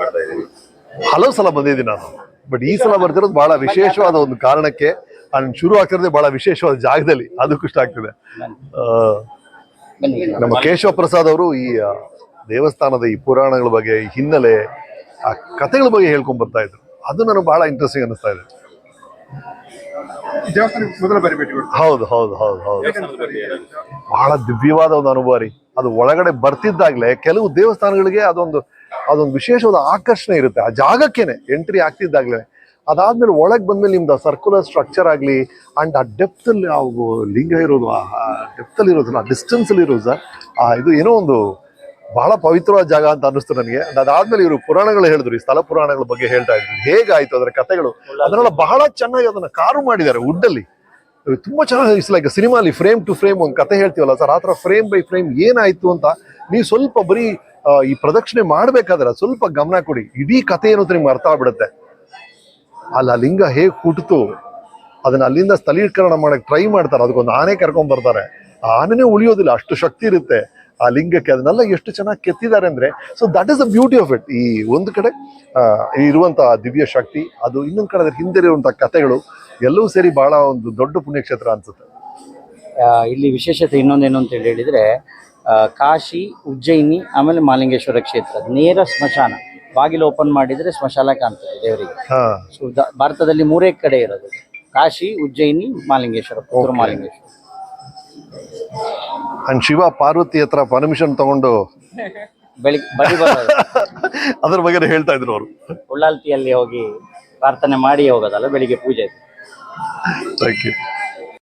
ಮಾಡ್ತಾ ಹಲವು ಸಲ ಬಂದಿದ್ದೀನಿ ನಾನು. ಬಟ್ ಈ ಸಲ ಬರ್ತಿರೋದು ಬಹಳ ವಿಶೇಷವಾದ ಒಂದು ಕಾರಣಕ್ಕೆ ನಾನು ಶುರು ಆಗ್ತಿರೋದೇ ಬಹಳ ವಿಶೇಷವಾದ ಜಾಗದಲ್ಲಿ. ಅದು ಇಷ್ಟ ಆಗ್ತಿದೆ. ನಮ್ಮ ಕೇಶವ ಪ್ರಸಾದ್ ಅವರು ಈ ದೇವಸ್ಥಾನದ ಈ ಪುರಾಣಗಳ ಬಗ್ಗೆ ಈ ಹಿನ್ನೆಲೆ ಆ ಕಥೆಗಳ ಬಗ್ಗೆ ಹೇಳ್ಕೊಂಡ್ ಬರ್ತಾ ಇದ್ರು. ಅದು ನನಗೆ ಬಹಳ ಇಂಟ್ರೆಸ್ಟಿಂಗ್ ಅನಿಸ್ತಾ ಇದೆ. ಹೌದು ಹೌದು ಹೌದು ಹೌದು? ಬಹಳ ದಿವ್ಯವಾದ ಒಂದು ಅನುಭವ ರೀ. ಅದು ಒಳಗಡೆ ಬರ್ತಿದ್ದಾಗ್ಲೇ ಕೆಲವು ದೇವಸ್ಥಾನಗಳಿಗೆ ಅದೊಂದು ಅದೊಂದು ವಿಶೇಷವಾದ ಆಕರ್ಷಣೆ ಇರುತ್ತೆ. ಆ ಜಾಗಕ್ಕೇನೆ ಎಂಟ್ರಿ ಆಗ್ತಿದ್ದಾಗ್ಲೇ ಅದಾದ್ಮೇಲೆ ಒಳಗೆ ಬಂದ್ಮೇಲೆ ನಿಮ್ದು ಸರ್ಕ್ಯುಲರ್ ಸ್ಟ್ರಕ್ಚರ್ ಆಗಲಿ ಅಂಡ್ ಆ ಡೆಪ್ತಲ್ಲಿ ಆ ಲಿಂಗ ಇರೋದು ಆ ಡೆಪ್ತ್ ಅಲ್ಲಿ ಇರೋದು ಆ ಡಿಸ್ಟೆನ್ಸಲ್ಲಿ ಇರೋದು ಸರ್ ಆ ಇದು ಏನೋ ಒಂದು ಬಹಳ ಪವಿತ್ರವಾದ ಜಾಗ ಅಂತ ಅನ್ನಿಸ್ತು ನನಗೆ. ಅದಾದ್ಮೇಲೆ ಇವರು ಪುರಾಣಗಳು ಹೇಳಿದ್ರು ಈ ಸ್ಥಳ ಪುರಾಣಗಳ ಬಗ್ಗೆ ಹೇಳ್ತಾ ಇದ್ರು. ಹೇಗಾಯ್ತು ಅದರ ಕಥೆಗಳು? ಅದನ್ನೆಲ್ಲ ಬಹಳ ಚೆನ್ನಾಗಿ ಅದನ್ನ ಕಾರು ಮಾಡಿದ್ದಾರೆ ವುಡ್ಡಲ್ಲಿ ತುಂಬಾ ಚೆನ್ನಾಗಿ ಇಟ್ಸ್ ಲೈಕ್ ಸಿನಿಮಾಲಿ ಫ್ರೇಮ್ ಟು ಫ್ರೇಮ್ ಒಂದು ಕತೆ ಹೇಳ್ತೀವಲ್ಲ ಸರ್ ಆ ಥರ ಫ್ರೇಮ್ ಬೈ ಫ್ರೇಮ್ ಏನಾಯ್ತು ಅಂತ ನೀವು ಸ್ವಲ್ಪ ಬರೀ ಆ, ಈ ಪ್ರದಕ್ಷಿಣೆ ಮಾಡ್ಬೇಕಾದ್ರೆ ಸ್ವಲ್ಪ ಗಮನ ಕೊಡಿ. ಇಡೀ ಕಥೆ ಏನು ನಿಮ್ಗೆ ಅರ್ಥ ಆಗ್ಬಿಡುತ್ತೆ. ಅಲ್ಲ ಆ ಲಿಂಗ ಹೇಗೆ ಹುಟ್ಟಿತು ಅದನ್ನ ಅಲ್ಲಿಂದ ಸ್ಥಳೀಕರಣ ಮಾಡಕ್ ಟ್ರೈ ಮಾಡ್ತಾರೆ. ಅದಕ್ಕೊಂದು ಆನೆ ಕರ್ಕೊಂಡ್ ಬರ್ತಾರೆ. ಆ ಆನೆನೇ ಉಳಿಯೋದಿಲ್ಲ. ಅಷ್ಟು ಶಕ್ತಿ ಇರುತ್ತೆ. ಆ ಲಿಂಗಕ್ಕೆ ಅದನ್ನೆಲ್ಲ ಎಷ್ಟು ಚೆನ್ನಾಗಿ ಕೆತ್ತಿದ್ದಾರೆ ಅಂದ್ರೆ so that is the beauty of it ಈ ಒಂದು ಕಡೆ ಇರುವಂತಹ ದಿವ್ಯ ಶಕ್ತಿ, ಅದು ಇನ್ನೊಂದು ಕಡೆ ಅದ್ರ ಹಿಂದೆ ಇರುವಂತಹ ಕಥೆಗಳು ಎಲ್ಲವೂ ಸೇರಿ ಬಹಳ ಒಂದು ದೊಡ್ಡ ಪುಣ್ಯಕ್ಷೇತ್ರ ಅನ್ಸುತ್ತೆ. ಇಲ್ಲಿ ವಿಶೇಷತೆ ಇನ್ನೊಂದೇನು ಅಂತ ಹೇಳಿ ಹೇಳಿದ್ರೆ ಕಾಶಿ ಉಜ್ಜಯಿನಿ ಆಮೇಲೆ ಮಾಲಿಂಗೇಶ್ವರ ಕ್ಷೇತ್ರ ನೇರ ಸ್ಮಶಾನ. ಬಾಗಿಲು ಓಪನ್ ಮಾಡಿದ್ರೆ ಸ್ಮಶಾನ ಕಾಣ್ತದೆ ದೇವರಿಗೆ. ಸೊ ಭಾರತದಲ್ಲಿ ಮೂರೇ ಕಡೆ ಇರೋದು. ಕಾಶಿ ಉಜ್ಜಯಿನಿ ಮಾಲಿಂಗೇಶ್ವರ ಪುತ್ರ ಮಾಲಿಂಗೇಶ್ವರ. ಅಂಡ್ ಶಿವ ಪಾರ್ವತಿ ಹತ್ರ ಪರ್ಮಿಷನ್ ತಗೊಂಡು ಬೆಳಿಗ್ಗೆ ಬಳಿ ಬರೋದು. ಅದ್ರ ಬಗ್ಗೆ ಹೇಳ್ತಾ ಇದ್ರು ಅವರು. ಉಳ್ಳಾಲ್ತಿಯಲ್ಲಿ ಹೋಗಿ ಪ್ರಾರ್ಥನೆ ಮಾಡಿ ಹೋಗೋದಲ್ಲ ಬೆಳಿಗ್ಗೆ ಪೂಜೆ ಥ್ಯಾಂಕ್ ಯು